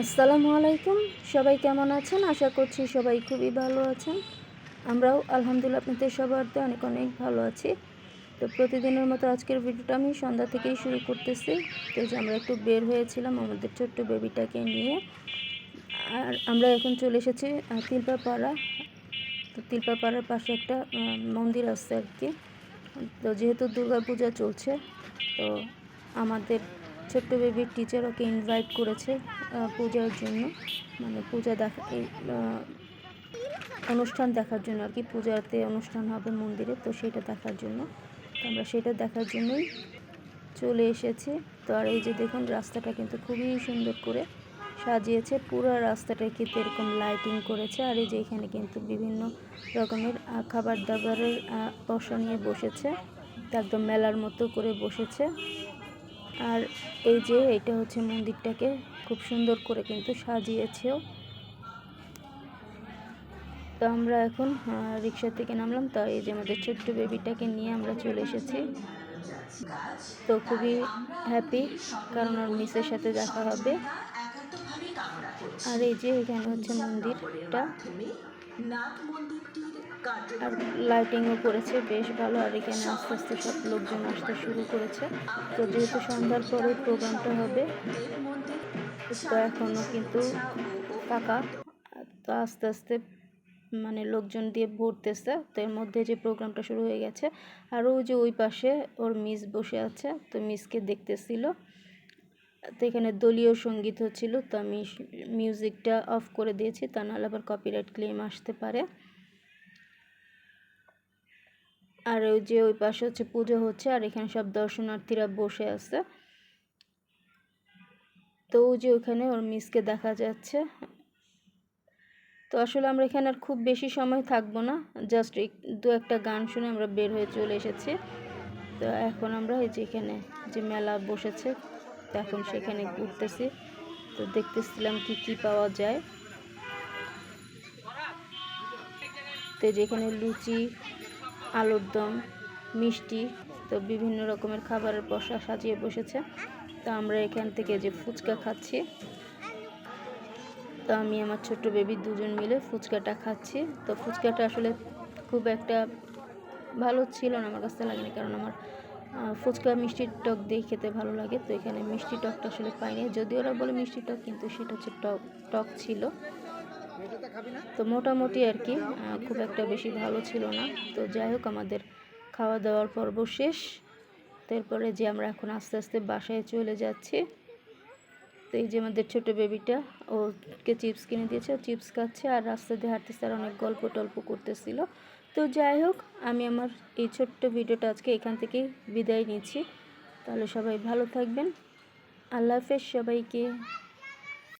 আসসালামু আলাইকুম। সবাই কেমন আছেন? আশা করছি সবাই খুবই ভালো আছেন। আমরাও আলহামদুলিল্লাহ আপনাদের সবার তো অনেক অনেক ভালো আছি। তো প্রতিদিনের মতো আজকের ভিডিওটা আমি সন্ধ্যা থেকেই শুরু করতেছি। তো যে আমরা একটু বের হয়েছিলাম আমাদের ছোট্ট বেবিটাকে নিয়ে। আর আমরা এখন চলে এসেছি তিলপাপাড়া। তো তিলপাপাড়ার পাশে একটা মন্দির আছে আর কি। তো যেহেতু দুর্গা পূজা চলছে, তো আমাদের ছোট্ট বেবির টিচার ওকে ইনভাইট করেছে পূজার জন্য। মানে পূজা দেখা অনুষ্ঠান দেখার জন্য আর কি। পূজাতে অনুষ্ঠান হবে মন্দিরে, তো সেটা দেখার জন্য। তো আমরা সেটা দেখার জন্যই চলে এসেছি। তো আর এই যে দেখুন, রাস্তাটা কিন্তু খুবই সুন্দর করে সাজিয়েছে। পুরো রাস্তাটা কিন্তু এরকম লাইটিং করেছে। আর এই যে এখানে কিন্তু বিভিন্ন রকমের খাবার দাবারের পসরা নিয়ে বসেছে। একদম মেলার মতো করে বসেছে। আর এই যে এটা হচ্ছে মন্দিরটাকে খুব সুন্দর করে কিন্তু সাজিয়েছেও তো আমরা এখন রিক্সা থেকে নামলাম, তো এই যে আমাদের ছোট্ট বেবিটাকে নিয়ে আমরা চলে এসেছি। তো খুবই হ্যাপি কারণ ওর মিসের সাথে দেখা হবে। আর এই যে এখানে হচ্ছে মন্দিরটা। আর লাইটিংও করেছে, বেশ ভালো। আর এখানে আস্তে আস্তে সব লোকজন আসতে শুরু করেছে। তো যেহেতু সন্ধ্যার পরে প্রোগ্রামটা হবে, তো এখনও কিন্তু ফাঁকা। তো আস্তে আস্তে মানে লোকজন দিয়ে ভরতেছে। তো এর মধ্যে যে প্রোগ্রামটা শুরু হয়ে গেছে, আর ওই যে ওই পাশে ওর মিস বসে আছে, তো মিসকে দেখতেছিল। তো এখানে দলীয় সংগীত হচ্ছিল তো আমি মিউজিকটা অফ করে দিয়েছি, তা নাহলে আবার কপিরাইট ক্লেম আসতে পারে। আর ওই যে ওই পাশে হচ্ছে পুজো হচ্ছে, আর এখানে সব দর্শনার্থীরা বসে আছে। তো ওই যে ওখানে ওর মিসকে দেখা যাচ্ছে। তো আসলে আমরা এখানে আর খুব বেশি সময় থাকব না। জাস্ট দু একটা গান শুনে আমরা বের হয়ে চলে এসেছি। তো এখন আমরা এই যে এখানে যে মেলা বসেছে, তো এখন সেখানে ঘুরতেছি। তো দেখতেছিলাম কি কি পাওয়া যায়। তো যেখানে লুচি আলুর দম, মিষ্টি, তো বিভিন্ন রকমের খাবারের পসরা সাজিয়ে বসেছে। তো আমরা এখান থেকে যে ফুচকা খাচ্ছি, তো আমি আমার ছোট্ট বেবি দুজন মিলে ফুচকাটা খাচ্ছি। তো ফুচকাটা আসলে খুব একটা ভালো ছিল না আমার কাছে লাগেনি, কারণ আমার ফুচকা মিষ্টির টক দিয়ে খেতে ভালো লাগে। তো এখানে মিষ্টি টকটা আসলে পাইনি। যদিও ওরা বলে মিষ্টি টক, কিন্তু সেটা হচ্ছে টক টক ছিল। তো মোটামুটি আর কি খুব একটা বেশি ভালো ছিল না। তো যাই হোক, আমাদের খাওয়া দাওয়ার পর্ব শেষ। তারপরে যে আমরা এখন আস্তে আস্তে বাসায় চলে যাচ্ছি। তো এই যে আমাদের ছোটো বেবিটা, ওকে চিপস কিনে দিয়েছে, ও চিপস খাচ্ছে আর রাস্তা দিয়ে হাঁটতেছে আর অনেক গল্প টল্প করতেছিল। তো যাই হোক, আমি আমার এই ছোট্ট ভিডিওটা আজকে এখান থেকেই বিদায় নিচ্ছি। তাহলে সবাই ভালো থাকবেন। আল্লাহ হাফেজ সবাইকে।